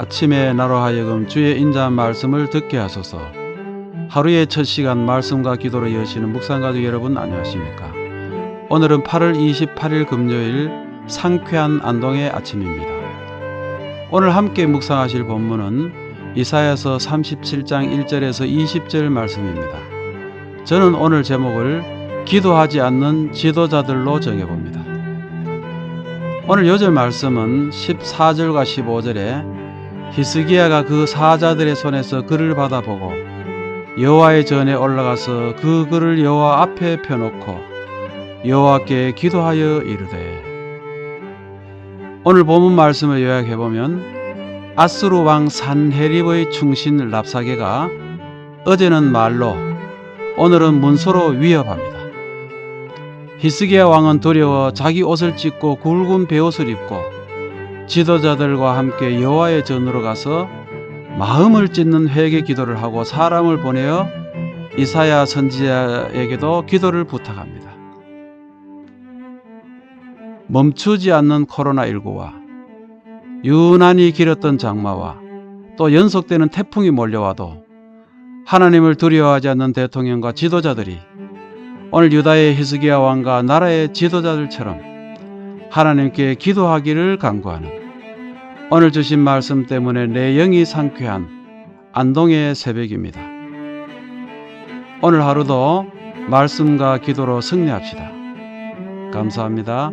아침에 나로 하여금 주의 인자한 말씀을 듣게 하소서. 하루의 첫 시간 말씀과 기도로 여시는 묵상가족 여러분 안녕하십니까? 오늘은 8월 28일 금요일 상쾌한 안동의 아침입니다. 오늘 함께 묵상하실 본문은 이사야서 37장 1절에서 20절 말씀입니다. 저는 오늘 제목을 기도하지 않는 지도자들로 정해봅니다. 오늘 요절 말씀은 14절과 15절에 히스기야가 그 사자들의 손에서 글을 받아보고 여호와의 전에 올라가서 그 글을 여호와 앞에 펴놓고 여호와께 기도하여 이르되 오늘 본문 말씀을 요약해 보면 아스루 왕 산헤립의 충신 랍사게가 어제는 말로 오늘은 문서로 위협합니다. 히스기야 왕은 두려워 자기 옷을 찢고 굵은 베옷을 입고 지도자들과 함께 여호와의 전으로 가서 마음을 찢는 회개 기도를 하고 사람을 보내어 이사야 선지자에게도 기도를 부탁합니다. 멈추지 않는 코로나19와 유난히 길었던 장마와 또 연속되는 태풍이 몰려와도 하나님을 두려워하지 않는 대통령과 지도자들이 오늘 유다의 히스기야 왕과 나라의 지도자들처럼 하나님께 기도하기를 간구하는 오늘 주신 말씀 때문에 내 영이 상쾌한 안동의 새벽입니다. 오늘 하루도 말씀과 기도로 승리합시다. 감사합니다.